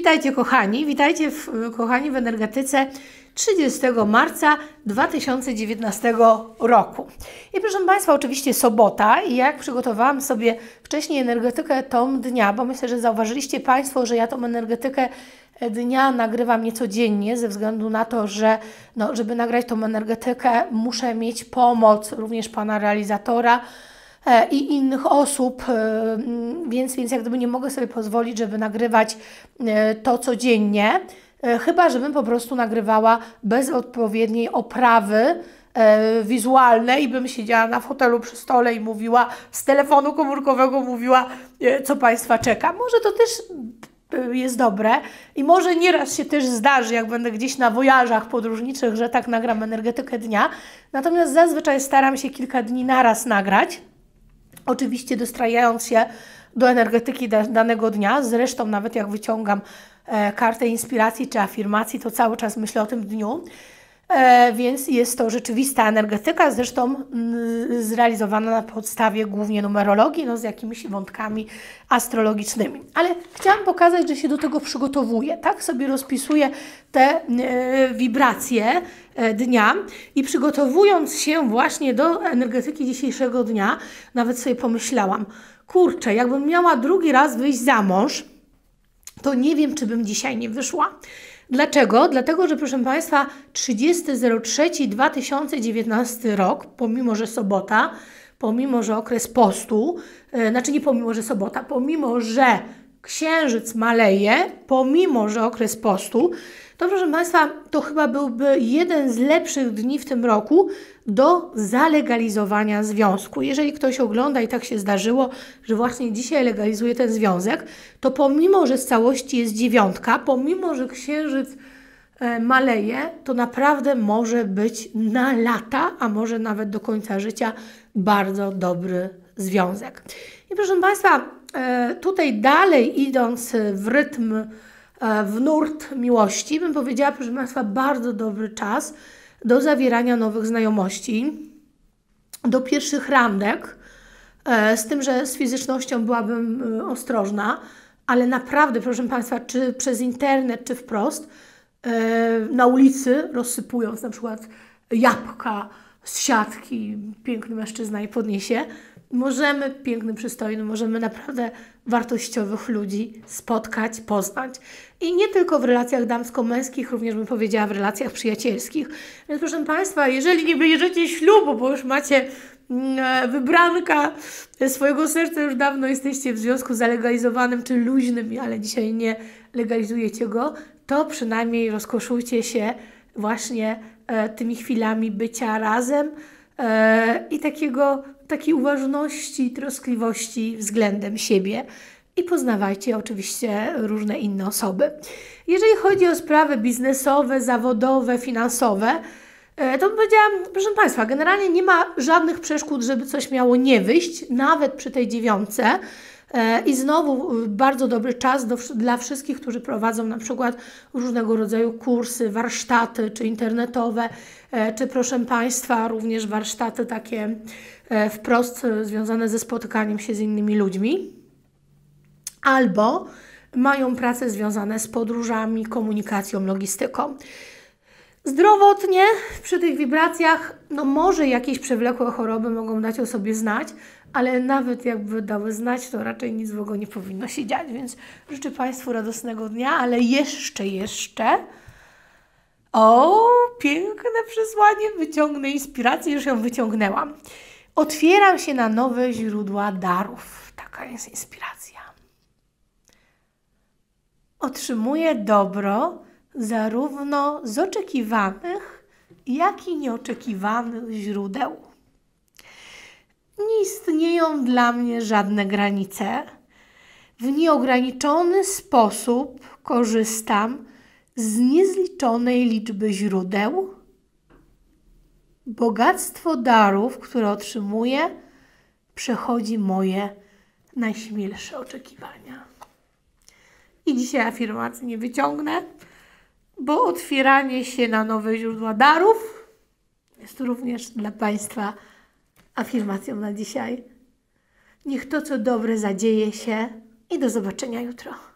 Witajcie kochani, witajcie w, kochani w energetyce 30 marca 2019 roku. I proszę Państwa, oczywiście sobota i jak przygotowałam sobie wcześniej energetykę tą dnia, bo myślę, że zauważyliście Państwo, że ja tą energetykę dnia nagrywam niecodziennie ze względu na to, że no, żeby nagrać tą energetykę muszę mieć pomoc również Pana realizatora, i innych osób, e, więc, więc jak gdyby nie mogę sobie pozwolić, żeby nagrywać e, to codziennie, chyba żebym po prostu nagrywała bez odpowiedniej oprawy wizualnej i bym siedziała na fotelu przy stole i mówiła z telefonu komórkowego, mówiła, co Państwa czeka. Może to też jest dobre i może nieraz się też zdarzy, jak będę gdzieś na wojażach podróżniczych, że tak nagram energetykę dnia. Natomiast zazwyczaj staram się kilka dni naraz nagrać Oczywiście dostrajając się do energetyki danego dnia, zresztą nawet jak wyciągam e, kartę inspiracji czy afirmacji, to cały czas myślę o tym dniu. E, więc jest to rzeczywista energetyka, zresztą mm, zrealizowana na podstawie głównie numerologii, no z jakimiś wątkami astrologicznymi. Ale chciałam pokazać, że się do tego przygotowuję, tak? Sobie rozpisuję te e, wibracje e, dnia i przygotowując się właśnie do energetyki dzisiejszego dnia, nawet sobie pomyślałam, kurczę, jakbym miała drugi raz wyjść za mąż, to nie wiem, czy bym dzisiaj nie wyszła. Dlaczego? Dlatego, że proszę Państwa, 30.03.2019 rok, pomimo że sobota, pomimo że okres postu, yy, znaczy nie pomimo że sobota, pomimo że księżyc maleje, pomimo że okres postu, to proszę Państwa, to chyba byłby jeden z lepszych dni w tym roku do zalegalizowania związku. Jeżeli ktoś ogląda i tak się zdarzyło, że właśnie dzisiaj legalizuje ten związek, to pomimo, że z całości jest dziewiątka, pomimo, że księżyc e, maleje, to naprawdę może być na lata, a może nawet do końca życia bardzo dobry związek. I proszę Państwa, tutaj dalej idąc w rytm E, w nurt miłości, bym powiedziała, proszę Państwa, bardzo dobry czas do zawierania nowych znajomości, do pierwszych randek, e, z tym, że z fizycznością byłabym e, ostrożna, ale naprawdę, proszę Państwa, czy przez internet, czy wprost, na ulicy, rozsypując na przykład jabłka z siatki, piękny mężczyzna je podniesie, możemy, piękny, przystojny, możemy naprawdę wartościowych ludzi spotkać, poznać. I nie tylko w relacjach damsko-męskich, również bym powiedziała w relacjach przyjacielskich. Więc proszę Państwa, jeżeli nie bierzecie ślubu, bo już macie mm, wybranka swojego serca, już dawno jesteście w związku zalegalizowanym czy luźnym, ale dzisiaj nie legalizujecie go, to przynajmniej rozkoszujcie się właśnie e, tymi chwilami bycia razem e, i takiego takiej uważności, troskliwości względem siebie i poznawajcie oczywiście różne inne osoby. Jeżeli chodzi o sprawy biznesowe, zawodowe, finansowe, e, to powiedziałam, proszę Państwa, generalnie nie ma żadnych przeszkód, żeby coś miało nie wyjść, nawet przy tej dziewiątce. E, I znowu bardzo dobry czas do, dla wszystkich, którzy prowadzą na przykład różnego rodzaju kursy, warsztaty, czy internetowe, e, czy proszę Państwa, również warsztaty takie E, wprost związane ze spotykaniem się z innymi ludźmi, albo mają prace związane z podróżami, komunikacją, logistyką. Zdrowotnie przy tych wibracjach, no może jakieś przewlekłe choroby mogą dać o sobie znać, ale nawet jakby dały znać, to raczej nic złego nie powinno się dziać, więc życzę Państwu radosnego dnia, ale jeszcze, jeszcze. O, piękne przesłanie, wyciągnę inspirację, już ją wyciągnęłam. Otwieram się na nowe źródła darów. Taka jest inspiracja. Otrzymuję dobro zarówno z oczekiwanych, jak i nieoczekiwanych źródeł. Nie istnieją dla mnie żadne granice. W nieograniczony sposób korzystam z niezliczonej liczby źródeł Bogactwo darów, które otrzymuję, przechodzi moje najśmielsze oczekiwania. I dzisiaj afirmacji nie wyciągnę, bo otwieranie się na nowe źródła darów jest również dla Państwa afirmacją na dzisiaj. Niech to, co dobre, zadzieje się i do zobaczenia jutro.